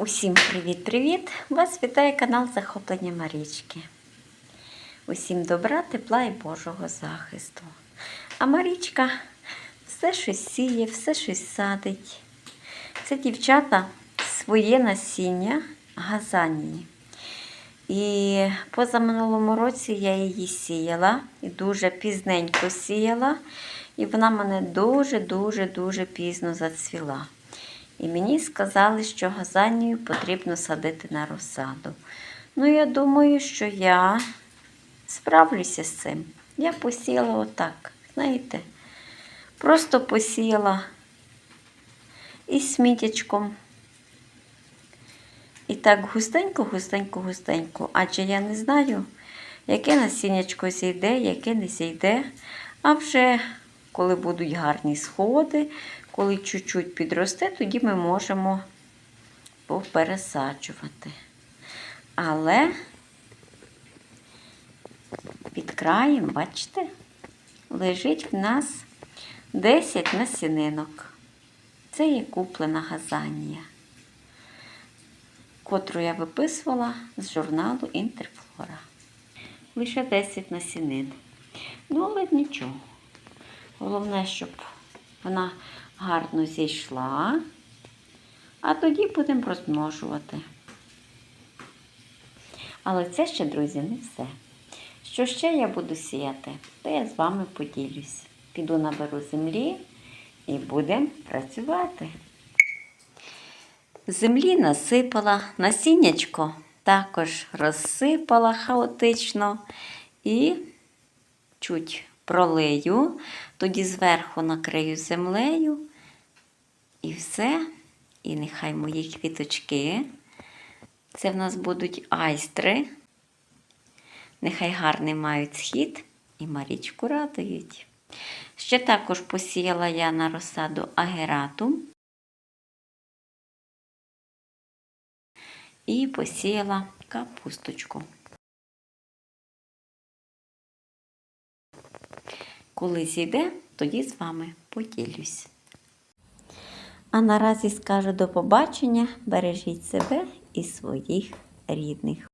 Усім привіт-привіт! Вас вітає канал Захоплення Марічки. Усім добра, тепла і Божого захисту. А Марічка все щось сіє, все щось садить. Це дівчата своє насіння газанії. І позаминулому році я її сіяла, і дуже пізненько сіяла, і вона мене дуже-дуже-дуже пізно зацвіла. І мені сказали, що газанію потрібно садити на розсаду. Ну, я думаю, що я справлюся з цим. Я посіяла отак, знаєте, просто посіяла із смітячком. І так густенько, густенько, густенько. Адже я не знаю, яке насіннячко зійде, яке не зійде. А вже коли будуть гарні сходи, коли чуть-чуть підросте, тоді ми можемо попересаджувати. Але під краєм, бачите, лежить в нас 10 насінинок. Це є куплена газанія котру я виписувала з журналу Інтерфлора. Лише 10 насінин. Ну, але нічого. Головне, щоб вона гарно зійшла, а тоді будемо розмножувати. Але це ще, друзі, не все. Що ще я буду сіяти, то я з вами поділюсь. Піду наберу землі і будемо працювати. Землі насипала, насіннячко також розсипала хаотично і чуть пролию, тоді зверху накрию землею і все. І нехай мої квіточки. Це в нас будуть айстри. Нехай гарний мають схід і Марічку радують. Ще також посіяла я на розсаду агератум. і посіяла капусточку. Коли зійде, тоді з вами поділюсь. А наразі скажу до побачення, бережіть себе і своїх рідних.